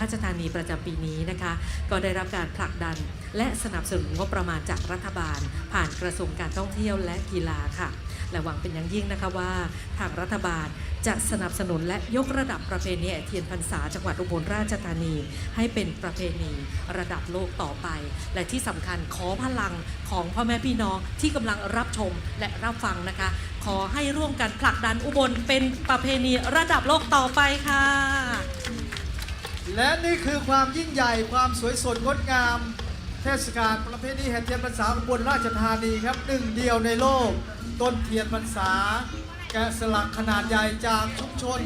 ราชธานีประจำปีนี้นะคะ ก็ได้รับการผลักดัน และสนับสนุนงบประมาณจากรัฐบาล ผ่านกระทรวงการท่องเที่ยวและกีฬาค่ะ และหวังเป็นอย่างยิ่งนะคะว่า ทางรัฐบาลจะสนับสนุนและยกระดับประเพณีเทียนพรรษาจังหวัดอุบลราชธานี ให้เป็นประเพณีระดับโลกต่อไป และที่สำคัญขอพลังของพ่อแม่พี่น้องที่กำลังรับชมและรับฟังนะคะ ขอให้ร่วมกันผลักดันอุบลเป็นประเพณีระดับโลกต่อไปค่ะ และนี่คือความยิ่งใหญ่ความสวยสดงดงาม เทศกาลประเพณีแห่เทียนพรรษาอุบลราชธานีครับหนึ่งเดียวในโลก ต้นเทียนพรรษา แกะสลักขนาดใหญ่จากชุมชน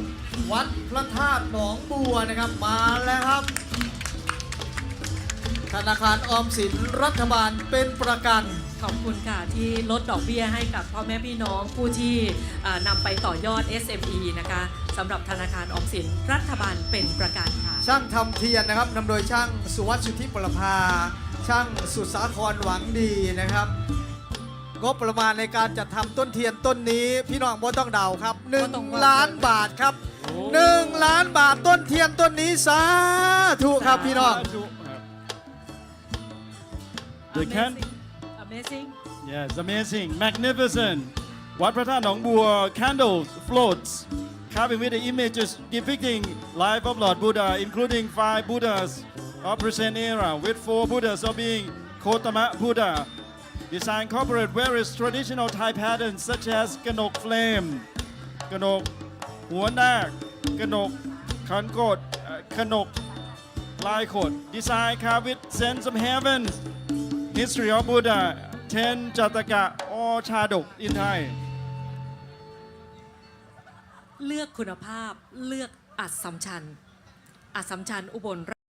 วัดพระธาตุหนองบัวนะครับมาแล้วครับ ธนาคารออมสินรัฐบาลเป็นประกัน ขอบคุณค่ะ ที่ลดดอกเบี้ยให้กับพ่อแม่พี่น้องผู้ที่อ่านำไปต่อยอด SME นะคะ สำหรับธนาคารออมสินรัฐบาลเป็นประกันค่ะ ช่างทำเทียนนะครับนำโดยช่างสุวัสดิ์สุทธิปรภา ช่างสุสาครหวังดีนะครับงบประมาณในการจัดทำต้นเทียนต้นนี้พี่น้องบ่ต้องเดาครับบ่ต้องว่า1ล้านบาทครับ1ล้านบาทต้นเทียนต้นนี้สาธุครับพี่น้อง They can Amazing Yes, amazing, magnificent. Wat Prata Nong Bua candles, floats, carving with the images depicting life of Lord Buddha, including five Buddhas of present era, with four Buddhas of being Kotama Buddha. Design incorporate various traditional Thai patterns such as Ganok Flame, Ganok Huanak, Ganok Kankot, uh, Lai Kot. Design carved with sense of heaven, History of Buddha 10 Jataka or Chadok in Thai เลือกคุณภาพเลือกอัดสัมชันอัดสัมชันอุบล